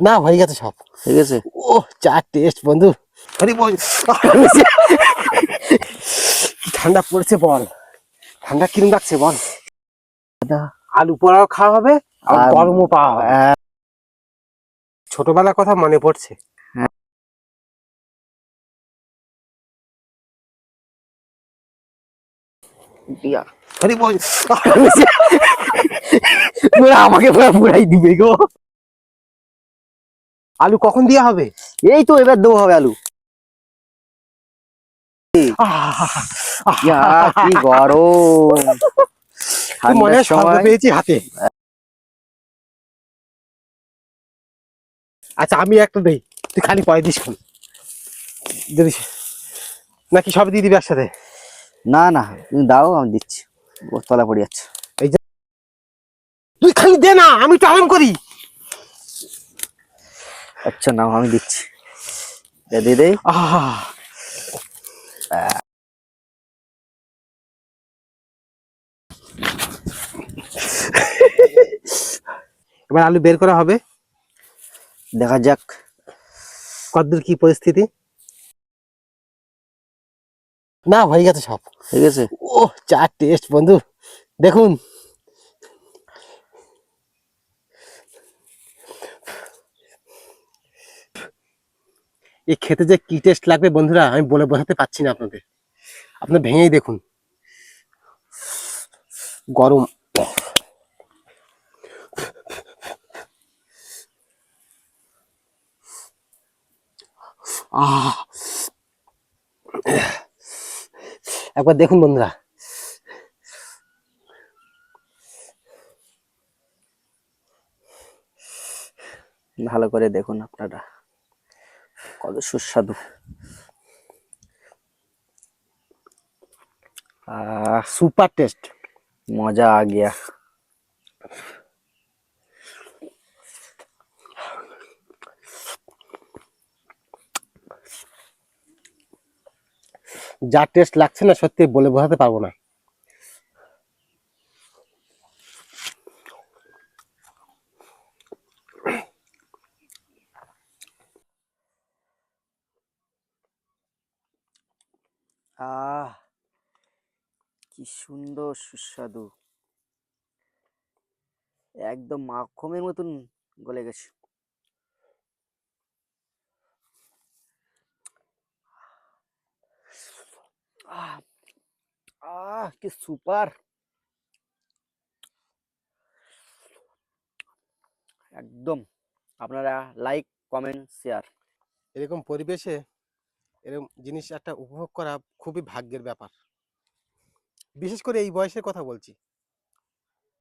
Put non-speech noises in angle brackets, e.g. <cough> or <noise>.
না হয়ে গেছে সব। ঠিক আছে ও চা টেস্ট বন্ধু। আরে বল। ঠান্ডা পড়েছে বল। ঠান্ডা কিরম লাগছে বল। আলু পোড়াও খাওয়া হবে আর গরমও পাওয়া হবে। ছোটবেলার কথা মনে পড়ছে। হ্যাঁ। আরে বল <laughs> আমাকে পুরো পুরাই দিবে গো। আলু কখন দেওয়া হবে? এই তো এবার দেবো হবে আলু। কি গরম। মনে ঠান্ডার স্বর্গ সময়। পেয়েছি হাতে। আচ্ছা আমি একটা দেই। তুই খালি পরে দিস নাকি সব দিয়ে দিবি একসাথে? না না তুমি দাও আমি দিচ্ছি। তলা পড়ে যাচ্ছে। তুই খালি দে না আমি তো আরাম করি। আচ্ছা নাও আমি দিচ্ছি। দে দিয়ে আহ। এবার আলু বের করা হবে। দেখা যাক। কতদূর কি পরিস্থিতি? না হয়ে গেছে সব। ঠিক আছে ও চা টেস্ট বন্ধু। দেখুন। এই খেতে যে কি টেস্ট লাগবে বন্ধুরা, আমি বলে বোঝাতে পারছি না আপনাদের। আপনার ভেঙেই দেখুন। গরম। একবার দেখুন বন্ধুরা। ভালো করে দেখুন আপনারা। কত সুস্বাদু। সুপার টেস্ট মজা আ গিয়া। যা টেস্ট লাগছে না সত্যি বলে বোঝাতে পারব না। আহ, কি সুন্দর, সুস্বাদু। একদম মাখনের মতন গলে গেছে। আহ কি সুপার। একদম। আপনারা লাইক কমেন্ট শেয়ার এরকম পরিবেশে এরকম জিনিস একটা উপভোগ করা খুবই ভাগ্যের ব্যাপার। বিশেষ করে এই বয়সের কথা বলছি।